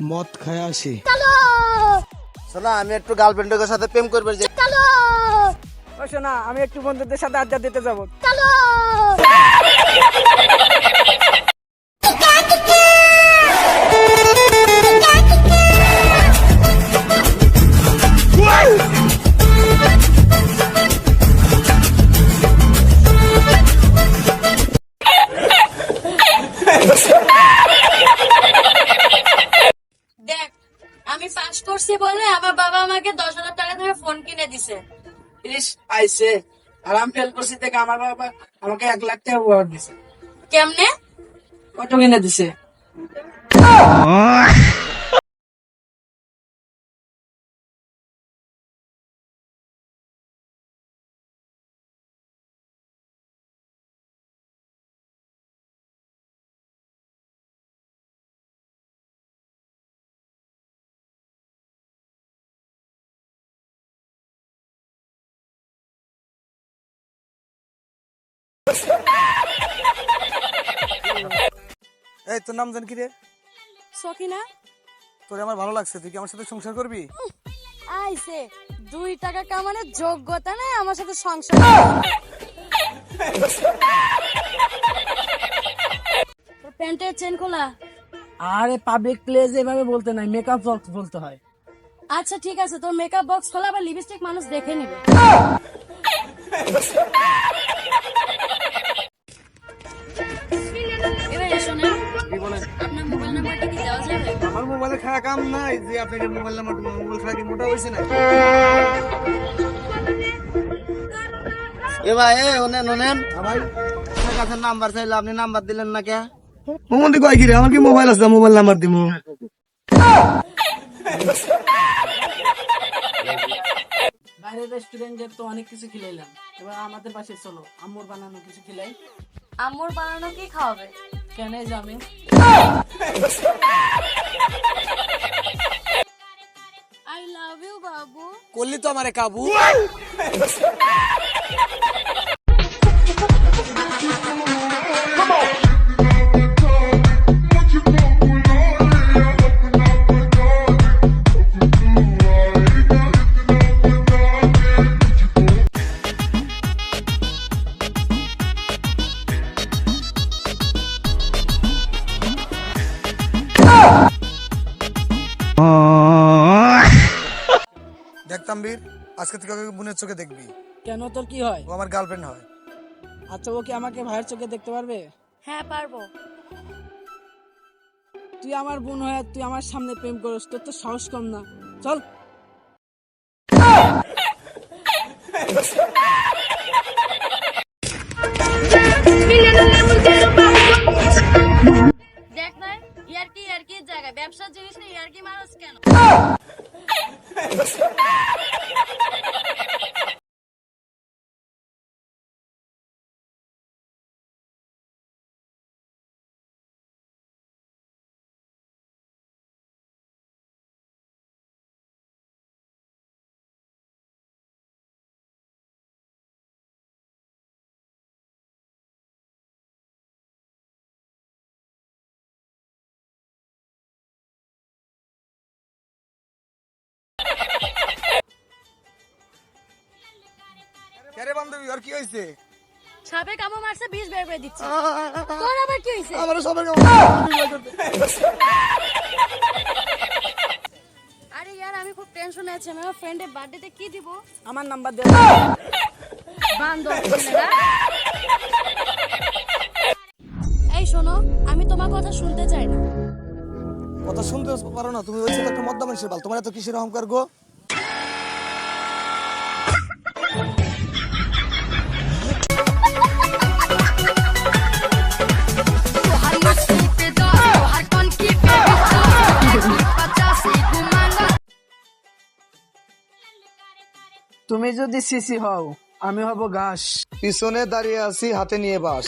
মদ খায় আসি। শোনা আমি একটু গার্লফ্রেন্ডের সাথে প্রেম করবে যে শোনা আমি একটু বন্ধুদের সাথে আড্ডা দিতে যাব। কিনে দিছে। ইস আইছে। আর আমি ফেল করছি থেকে আমার বাবা আমাকে এক লাখ টাকা উপহার দিছে। কেমনে? কত কিনে দিছে। এই তোর নাম জান কি রে? সখিনা তোর আমার ভালো লাগছে তুই কি আমার সাথে সংসার করবি? আইসে দুই টাকা কামানোর যোগ্যতা নাই আমার সাথে সংসার তোর প্যান্টের চেন খোলা। আরে পাবলিক প্লেস এভাবে বলতে নাই মেকআপ বক্স বলতে হয়। আচ্ছা ঠিক আছে তোর মেকআপ বক্স খোলা বা লিপস্টিক মানুষ দেখে নিবে। মোবাইলে কাম নাই যে আপনাকে মোবাইল নাম্বার মোবাইল কি মোটা হয়েছে না এ ভাই এ ওনেন ওনেন। ভাই। আপনার কাছে নাম্বার চাইলে আপনি নাম্বার দিলেন না কে? মোমন্দি কয় কি রে? আমার কি মোবাইল আছে? মোবাইল নাম্বার দিমু। বাইরে রেস্টুরেন্টে তো অনেক কিছু খিলাইলাম। এবার আমাদের পাশে চলো। আম্মুর বানানো কিছু খিলাই। আম্মুর বানানো কি খাওয়াবে? কেন জামি আই লাভ ইউ বাবু। করলি তো আমারে কাবু। দেখতাম বীর আজকে থেকে ওকে বোনের চোখে দেখবি। কেন? তোর কি হয়? ও আমার গার্লফ্রেন্ড হয়। আচ্ছা ও কি আমাকে ভাইয়ের চোখে দেখতে পারবে? হ্যাঁ পারব। তুই আমার বোন হয়ে তুই আমার সামনে প্রেম করিস তোর তো সাহস কম না। চল। কে বান্ধবী আর কি হয়েছে সাপে কামড় মারছে বিষ বের করে দিচ্ছে। তোর আবার কি হয়েছে আমার সবার আরে ইয়ার আমি খুব টেনশনে আছি। আমি আমার ফ্রেন্ডের বার্থডেতে কি দিব? আমার নাম্বার দে বান্ধব এই শোনো আমি তোমার কথা শুনতে চাই না। কথা শুনতে পারো না তুমি হয়েছে একটা মদ্দা মানুষের বাল। তোমার এত কিসের অহংকার গো? তুমি যদি সিসি হও আমি হব ঘাস। পিছনে দাঁড়িয়ে আছি হাতে নিয়ে বাস।